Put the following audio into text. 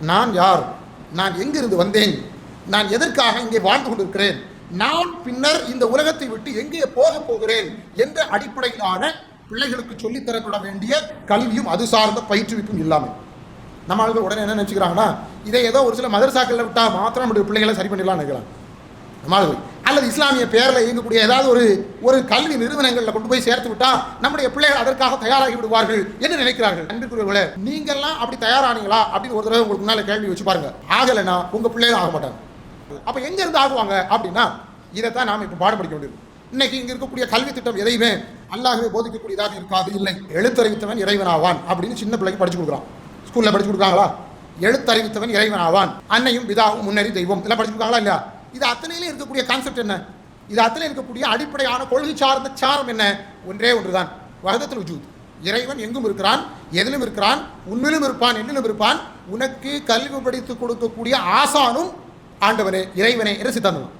நான் யார்? நான் எங்கிருந்து வந்தேன்? நான் எதற்காக இங்கே வாழ்ந்து கொண்டிருக்கிறேன்? நான் பின்னர் இந்த உலகத்தை விட்டு எங்கே போக போகிறேன்? என்ற அடிப்படையிலான பிள்ளைகளுக்கு சொல்லித் தரப்பட வேண்டிய கல்வியும் அது சார்ந்த பயிற்றுவிப்பும் இல்லாமல். நம்ம உடனே என்ன நினச்சிக்கிறாங்கன்னா இதை ஏதோ ஒரு சில மதரசாக்களில் விட்டால் மாத்திரம் நம்முடைய பிள்ளைகளை சரி பண்ணிடலாம்னு நினைக்கிறாங்க. நம்ம ஆளுகள் அல்லது இஸ்லாமிய பேரில் இயங்கக்கூடிய ஏதாவது ஒரு ஒரு கல்வி நிறுவனங்களில் கொண்டு போய் சேர்த்து விட்டா நம்முடைய பிள்ளைகள் அதற்காக தயாராகி விடுவார்கள் என்று நினைக்கிறார்கள். அன்பிற்குரியவர்களே நீங்கள்லாம் அப்படி தயாரானீங்களா? அப்படின்னு ஒரு தடவை உங்களுக்கு முன்னால் கேள்வி வச்சு பாருங்க. ஆகலைன்னா உங்க பிள்ளைகள் ஆக மாட்டாங்க. அப்போ எங்க இருந்து ஆகுவாங்க? அப்படின்னா இதைத்தான் நாம் இப்போ பாடம் படிக்க வேண்டியது. இன்னைக்கு இங்கே இருக்கக்கூடிய கல்வி திட்டம் எதையுமே அல்லாஹ்வே போதிக்கக்கூடியதாக இருக்காது இல்லை. எழுத்தறிவித்தவன் இறைவன் ஆவான் அப்படின்னு சின்ன பிள்ளைக்கு படிச்சு கொடுக்குறான். ஸ்கூலில் படிச்சு கொடுக்குறாங்களா? எழுத்தறிவித்தவன் இறைவன் ஆவான் அன்னையும் பிதாவும் முன்னறி தெய்வம். இதெல்லாம் படிச்சு கொடுக்காங்களா இல்லையா? இது அத்தனையிலே இருக்கக்கூடிய கான்செப்ட் என்ன? இது அத்தனை இருக்கக்கூடிய அடிப்படையான கொள்கை சார்ந்த சாரம் என்ன? ஒன்றே ஒன்றுதான். வகதத்தில் உஜூத் இறைவன் எங்கும் இருக்கிறான்? எதிலும் இருக்கிறான்? உன்னிலும் இருப்பான் என்னிலும் இருப்பான்? உனக்கு கல்வி படித்து கொடுக்கக்கூடிய ஆசானும் ஆண்டவனே இறைவனே என்று சித்தாந்தம்.